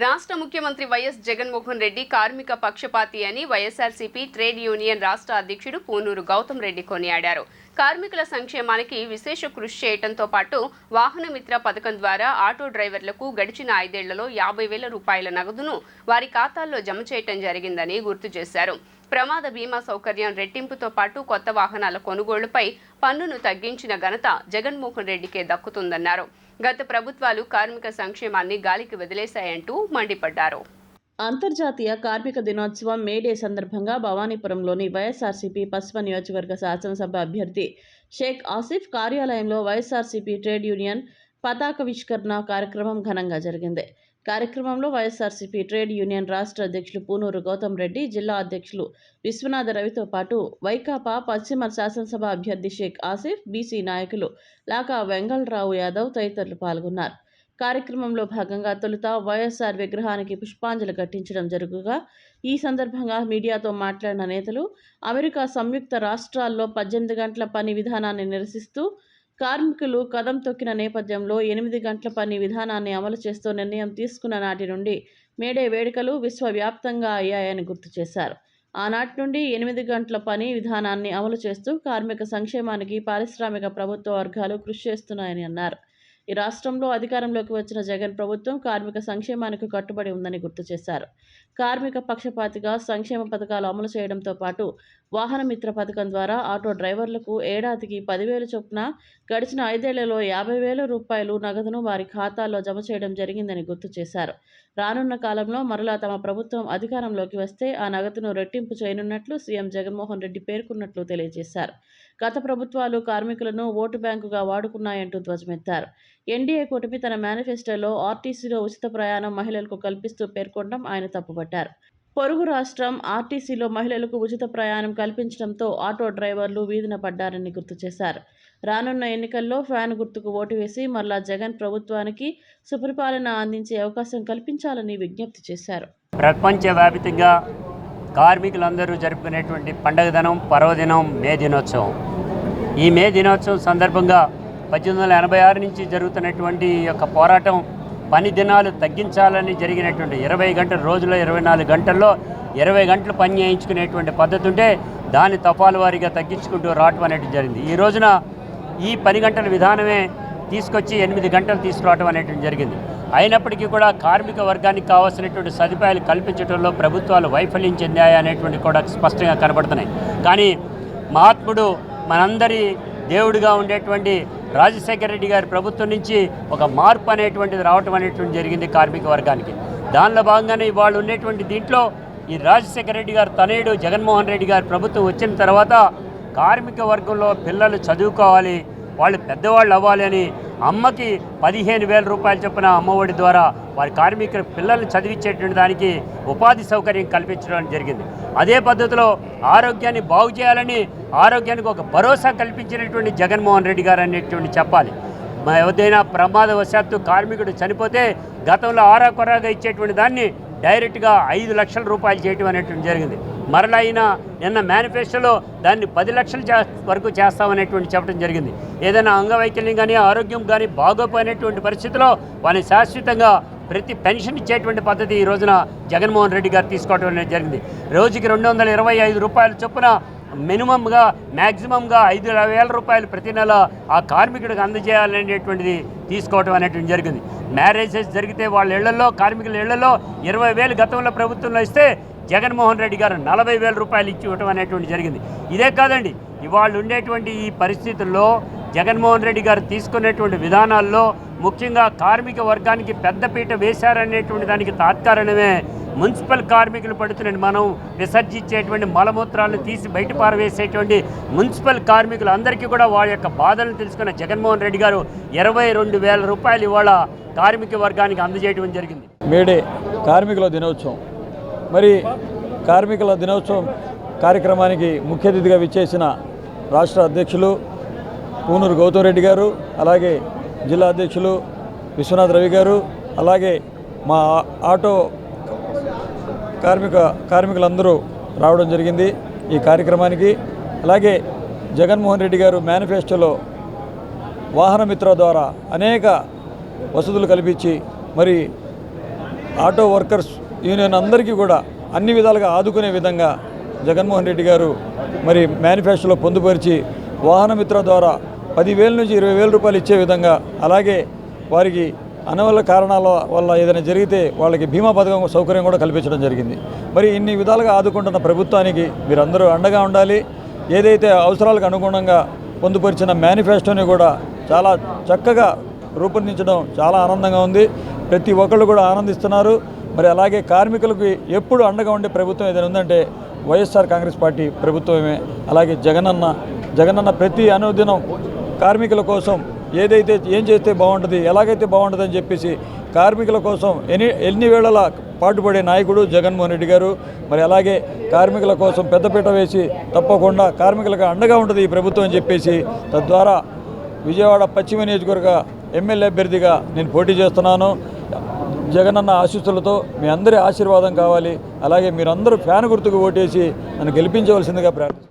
రాష్ట్ర ముఖ్యమంత్రి వైఎస్ జగన్మోహన్ రెడ్డి కార్మిక పక్షపాతి అని వైఎస్ఆర్సీపీ ట్రేడ్ యూనియన్ రాష్ట్ర అధ్యక్షుడు పూనూరు గౌతమ్ రెడ్డి కొనియాడారు. కార్మికుల సంక్షేమానికి విశేష కృషి చేయడంతో పాటు వాహనమిత్ర పథకం ద్వారా ఆటో డ్రైవర్లకు గడిచిన ఐదేళ్ళలో యాభై వేల రూపాయల నగదును వారి ఖాతాల్లో జమ చేయటం జరిగిందని గుర్తు చేశారు. ప్రమాద బీమా సౌకర్యం రెట్టింపుతో పాటు కొత్త వాహనాల కొనుగోళ్ళపై పన్నును తగ్గించిన ఘనత జగన్మోహన్ రెడ్డికే దక్కుతుందన్నారు. గత ప్రభుత్వాలు కార్మిక సంక్షేమాన్ని గాలికి వదిలేశాయంటూ మండిపడ్డారు. అంతర్జాతీయ కార్మిక దినోత్సవం మేడే సందర్భంగా భవానీపురంలోని వైఎస్ఆర్సీపీ పశ్చిమ నియోజకవర్గ శాసనసభ అభ్యర్థి షేక్ ఆసిఫ్ కార్యాలయంలో వైఎస్ఆర్సీపీ ట్రేడ్ యూనియన్ పతాకవిష్కరణ కార్యక్రమం ఘనంగా జరిగింది. కార్యక్రమంలో వైఎస్ఆర్సీపీ ట్రేడ్ యూనియన్ రాష్ట్ర అధ్యక్షులు పూనూరు గౌతమ్ రెడ్డి జిల్లా అధ్యక్షులు విశ్వనాథ రవితో పాటు వైకాపా పశ్చిమ శాసనసభ అభ్యర్థి షేక్ ఆసిఫ్ బీసీ నాయకులు లాకా వెంగళరావు యాదవ్ తదితరులు పాల్గొన్నారు. కార్యక్రమంలో భాగంగా తొలుత వైఎస్ఆర్ విగ్రహానికి పుష్పాంజలి ఘటించడం జరుగుగా ఈ సందర్భంగా మీడియాతో మాట్లాడిన నేతలు అమెరికా సంయుక్త రాష్ట్రాల్లో పద్దెనిమిది గంటల పని విధానాన్ని నిరసిస్తూ కార్మికులు కదం తొక్కిన నేపథ్యంలో ఎనిమిది గంటల పని విధానాన్ని అమలు చేస్తూ నిర్ణయం తీసుకున్న నాటి నుండి మేడే వేడుకలు విశ్వవ్యాప్తంగా అయ్యాయని గుర్తు చేశారు. ఆనాటి నుండి ఎనిమిది గంటల పని విధానాన్ని అమలు చేస్తూ కార్మిక సంక్షేమానికి పారిశ్రామిక ప్రభుత్వ వర్గాలు కృషి చేస్తున్నాయని అన్నారు. ఈ రాష్ట్రంలో అధికారంలోకి వచ్చిన జగన్ ప్రభుత్వం కార్మిక సంక్షేమానికి కట్టుబడి ఉందని గుర్తు చేశారు. కార్మిక పక్షపాతిగా సంక్షేమ పథకాలు అమలు చేయడంతో పాటు వాహనమిత్ర పథకం ద్వారా ఆటో డ్రైవర్లకు ఏడాదికి పదివేలు చొప్పున గడిచిన ఐదేళ్ళలో యాభై వేల రూపాయలు నగదును వారి ఖాతాల్లో జమ చేయడం జరిగిందని గుర్తు చేశారు. రానున్న కాలంలో మరలా తమ ప్రభుత్వం అధికారంలోకి వస్తే ఆ నగదును రెట్టింపు చేయనున్నట్లు సీఎం జగన్మోహన్ రెడ్డి పేర్కొన్నట్లు తెలియజేశారు. గత ప్రభుత్వాలు కార్మికులను ఓటు బ్యాంకుగా వాడుకున్నాయంటూ ధ్వజమెత్తారు. ఎన్డీఏ కూటమి తన మేనిఫెస్టోలో ఆర్టీసీలో ఉచిత ప్రయాణం మహిళలకు కల్పిస్తూ పేర్కొనడం ఆయన తప్పుపట్టారు. పొరుగు రాష్ట్రం ఆర్టీసీలో మహిళలకు ఉచిత ప్రయాణం కల్పించడంతో ఆటో డ్రైవర్లు వీధిన పడ్డారని గుర్తు చేశారు. రానున్న ఎన్నికల్లో ఫ్యాన్ గుర్తుకు ఓటు వేసి మరలా జగన్ ప్రభుత్వానికి సుపరిపాలన అందించే అవకాశం కల్పించాలని విజ్ఞప్తి చేశారు. ప్రపంచవ్యాప్తంగా కార్మికులందరూ జరుపుకునేటువంటి పండగ దినం పర్వదినం మే దినోత్సవం. ఈ మే దినోత్సవం సందర్భంగా పద్దెనిమిది వందల ఎనభై ఆరు నుంచి జరుగుతున్నటువంటి యొక్క పోరాటం పని దినాలు తగ్గించాలని జరిగినటువంటి ఇరవై గంటల రోజులో ఇరవై నాలుగు గంటల్లో ఇరవై గంటలు పని చేయించుకునేటువంటి పద్ధతి ఉంటే దాన్ని తపాలు వారిగా తగ్గించుకుంటూ రావటం అనేది జరిగింది. ఈ రోజున ఈ పని గంటల విధానమే తీసుకొచ్చి ఎనిమిది గంటలు తీసుకురావడం అనేటువంటి జరిగింది. అయినప్పటికీ కూడా కార్మిక వర్గానికి కావాల్సినటువంటి సదుపాయాలు కల్పించడంలో ప్రభుత్వాలు వైఫల్యం చెందాయి అనేటువంటి కూడా స్పష్టంగా కనబడుతున్నాయి. కానీ మహాత్ముడు మనందరి దేవుడిగా ఉండేటువంటి రాజశేఖర రెడ్డి గారి ప్రభుత్వం నుంచి ఒక మార్పు అనేటువంటిది రావటం అనేటువంటి జరిగింది కార్మిక వర్గానికి. దానిలో భాగంగానే వాళ్ళు ఉండేటువంటి దీంట్లో ఈ రాజశేఖర రెడ్డి గారు తనయుడు జగన్మోహన్ రెడ్డి గారి ప్రభుత్వం వచ్చిన తర్వాత కార్మిక వర్గంలో పిల్లలు చదువుకోవాలి వాళ్ళు పెద్దవాళ్ళు అవ్వాలి అని అమ్మకి పదిహేను వేల రూపాయలు చొప్పున అమ్మఒడి ద్వారా వారి కార్మికుల పిల్లల్ని చదివించేటువంటి దానికి ఉపాధి సౌకర్యం కల్పించడం జరిగింది. అదే పద్ధతిలో ఆరోగ్యాన్ని బాగు చేయాలని ఆరోగ్యానికి ఒక భరోసా కల్పించినటువంటి జగన్మోహన్ రెడ్డి గారు అనేటువంటి చెప్పాలి. ఎవరిదైనా ప్రమాదవశాత్తు కార్మికుడు చనిపోతే గతంలో ఆరా కొరాగా ఇచ్చేటువంటి దాన్ని డైరెక్ట్గా ఐదు లక్షల రూపాయలు చేయటం అనేటువంటి జరిగింది. మరలా అయినా నిన్న మేనిఫెస్టోలో దాన్ని పది లక్షల చే వరకు చేస్తామనేటువంటి చెప్పడం జరిగింది. ఏదైనా అంగవైకల్యం కానీ ఆరోగ్యం కానీ బాగోపోయినటువంటి పరిస్థితిలో వారిని శాశ్వతంగా ప్రతి పెన్షన్ ఇచ్చేటువంటి పద్ధతి ఈ రోజున జగన్మోహన్ రెడ్డి గారు తీసుకోవడం అనేది జరిగింది. రోజుకి రెండు వందల ఇరవై ఐదు రూపాయల చొప్పున మినిమంగా మ్యాక్సిమంగా ఐదు వేల రూపాయలు ప్రతి నెల ఆ కార్మికుడికి అందజేయాలనేటువంటిది తీసుకోవటం అనేటువంటి జరిగింది. మ్యారేజెస్ జరిగితే వాళ్ళ ఇళ్ళలో కార్మికుల ఇళ్ళలో ఇరవై వేలు గతంలో ప్రభుత్వంలో ఇస్తే జగన్మోహన్ రెడ్డి గారు నలభై వేల రూపాయలు ఇచ్చి ఇవ్వటం అనేటువంటి జరిగింది. ఇదే కాదండి ఇవాళ ఉండేటువంటి ఈ పరిస్థితుల్లో జగన్మోహన్ రెడ్డి గారు తీసుకునేటువంటి విధానాల్లో ముఖ్యంగా కార్మిక వర్గానికి పెద్దపీట వేశారనేటువంటి దానికి తాత్కారణమే మున్సిపల్ కార్మికులు పడుతున్న మనం విసర్జించేటువంటి మలమూత్రాలను తీసి బయట పారవేసేటువంటి మున్సిపల్ కార్మికులు అందరికీ కూడా వాళ్ళ యొక్క బాధలను తెలుసుకున్న జగన్మోహన్ రెడ్డి గారు ఇరవై రెండు వేల రూపాయలు ఇవాళ కార్మిక వర్గానికి అందజేయడం జరిగింది. మేడే కార్మికుల దినోత్సవం. మరి కార్మికుల దినోత్సవం కార్యక్రమానికి ముఖ్య అతిథిగా విచ్చేసిన రాష్ట్ర అధ్యక్షులు పూనూరు గౌతమ్ రెడ్డి గారు అలాగే జిల్లా అధ్యక్షులు విశ్వనాథ్ రవి గారు అలాగే మా ఆటో కార్మిక కార్మికులందరూ రావడం జరిగింది ఈ కార్యక్రమానికి. అలాగే జగన్మోహన్ రెడ్డి గారు మేనిఫెస్టోలో వాహన మిత్ర ద్వారా అనేక వసతులు కల్పించి మరి ఆటో వర్కర్స్ యూనియన్ అందరికీ కూడా అన్ని విధాలుగా ఆదుకునే విధంగా జగన్మోహన్ రెడ్డి గారు మరి మేనిఫెస్టోలో పొందుపరిచి వాహనమిత్ర ద్వారా పదివేల నుంచి ఇరవై వేల రూపాయలు ఇచ్చే విధంగా అలాగే వారికి అనవల్ల కారణాల వల్ల ఏదైనా జరిగితే వాళ్ళకి బీమా పథకం సౌకర్యం కూడా కల్పించడం జరిగింది. మరి ఇన్ని విధాలుగా ఆదుకుంటున్న ప్రభుత్వానికి మీరందరూ అండగా ఉండాలి. ఏదైతే అవసరాలకు అనుగుణంగా పొందుపరిచిన మేనిఫెస్టోని కూడా చాలా చక్కగా రూపొందించడం చాలా ఆనందంగా ఉంది. ప్రతి ఒక్కళ్ళు కూడా ఆనందిస్తున్నారు. మరి అలాగే కార్మికులకు ఎప్పుడు అండగా ఉండే ప్రభుత్వం ఏదైనా ఉందంటే వైఎస్ఆర్ కాంగ్రెస్ పార్టీ ప్రభుత్వమే. అలాగే జగనన్న జగనన్న ప్రతి అనుదినం కార్మికుల కోసం ఏదైతే ఏం చేస్తే బాగుంటుంది ఎలాగైతే బాగుంటుంది అని చెప్పేసి కార్మికుల కోసం ఎన్ని ఎన్ని వేళలా పాటుపడే నాయకుడు జగన్మోహన్ రెడ్డి గారు మరి అలాగే కార్మికుల కోసం పెద్దపీట వేసి తప్పకుండా కార్మికులకు అండగా ఉంటుంది ఈ ప్రభుత్వం అని చెప్పేసి తద్వారా విజయవాడ పశ్చిమ నియోజకవర్గ ఎమ్మెల్యే అభ్యర్థిగా నేను పోటీ చేస్తున్నాను. జగనన్న ఆశీస్సులతో మీ అందరి ఆశీర్వాదం కావాలి. అలాగే మీరందరూ ఫ్యాన్ గుర్తుకు ఓటేసి నన్ను గెలిపించవలసిందిగా ప్రార్థిస్తున్నాను.